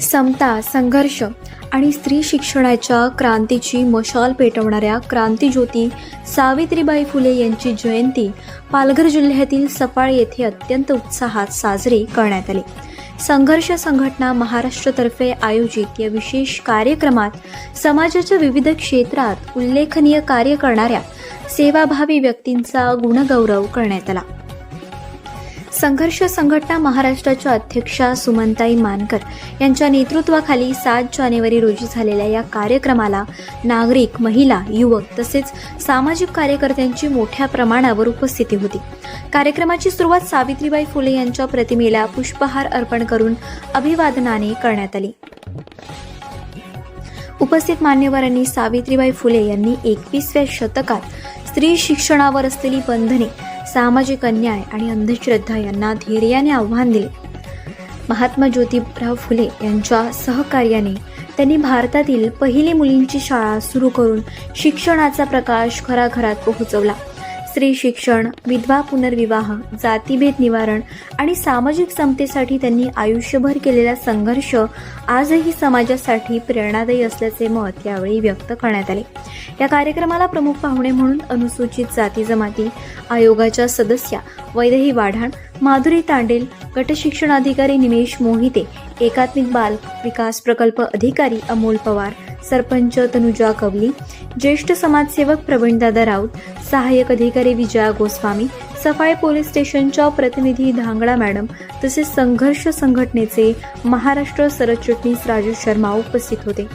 समता संघर्ष आणि स्त्री शिक्षणाच्या क्रांतीची मशाल पेटवणाऱ्या क्रांतीज्योती सावित्रीबाई फुले यांची जयंती पालघर जिल्ह्यातील सफाळ येथे अत्यंत उत्साहात साजरी करण्यात आली. संघर्ष संघटना महाराष्ट्रतर्फे आयोजित या विशेष कार्यक्रमात समाजाच्या विविध क्षेत्रात उल्लेखनीय कार्य करणाऱ्या सेवाभावी व्यक्तींचा गुणगौरव करण्यात आला. संघर्ष संघटना महाराष्ट्राच्या अध्यक्षा सुमनताई मानकर यांच्या नेतृत्वाखाली सात जानेवारी रोजी झालेल्या या कार्यक्रमाला नागरिक महिला युवक तसेच सामाजिक कार्यकर्त्यांची मोठ्या प्रमाणावर उपस्थिती होती. कार्यक्रमाची सुरुवात सावित्रीबाई फुले यांच्या प्रतिमेला पुष्पहार अर्पण करून अभिवादनाने करण्यात आली. उपस्थित मान्यवरांनी सावित्रीबाई फुले यांनी एकवीसव्या शतकात स्त्री शिक्षणावर असलेली बंधने सामाजिक अन्याय आणि अंधश्रद्धा यांना धैर्याने आव्हान दिले. महात्मा ज्योतिराव फुले यांच्या सहकार्याने त्यांनी भारतातील पहिली मुलींची शाळा सुरू करून शिक्षणाचा प्रकाश घराघरात पोहोचवला. स्त्री शिक्षण विधवा पुनर्विवाह जातीभेद निवारण आणि सामाजिक समतेसाठी त्यांनी आयुष्यभर केलेला संघर्ष आजही समाजासाठी प्रेरणादायी असल्याचे मत यावेळी व्यक्त करण्यात आले. या कार्यक्रमाला प्रमुख पाहुणे म्हणून अनुसूचित जाती जमाती आयोगाच्या सदस्या वैदही वाढाण माधुरी तांडेल गटशिक्षण अधिकारी निमेश मोहिते एकात्मिक बाल विकास प्रकल्प अधिकारी अमोल पवार सरपंच तनुजा कवली ज्येष्ठ समाजसेवक प्रवीणदादा राऊत सहाय्यक अधिकारी विजया गोस्वामी सफाई पोलीस स्टेशनच्या प्रतिनिधी धांगडा मॅडम तसेच संघर्ष संघटनेचे महाराष्ट्र सरचिटणीस राजू शर्मा उपस्थित होते.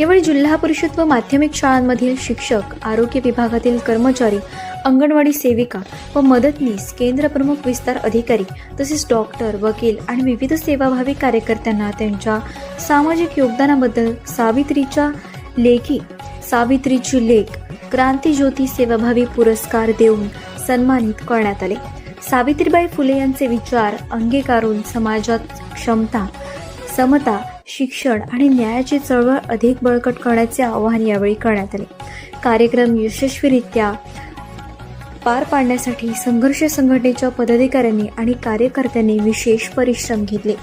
यावेळी जिल्हा परिषद व माध्यमिक शाळांमधील शिक्षक आरोग्य विभागातील कर्मचारी अंगणवाडी सेविका व मदतनीस केंद्र प्रमुख विस्तार अधिकारी तसेच डॉक्टर वकील आणि विविध सेवाभावी कार्यकर्त्यांना त्यांच्या सामाजिक योगदानाबद्दल सावित्रीच्या लेखी सावित्रीची लेख क्रांतीज्योती सेवाभावी पुरस्कार देऊन सन्मानित करण्यात आले. सावित्रीबाई फुले यांचे विचार अंगीकारून समाजात क्षमता समता शिक्षण आणि न्यायाची चळवळ अधिक बळकट करण्याचे आवाहन यावेळी करण्यात आले. कार्यक्रम यशस्वीरित्या पार पाडण्यासाठी संघर्ष संघटनेच्या पदाधिकाऱ्यांनी आणि कार्यकर्त्यांनी विशेष परिश्रम घेतले.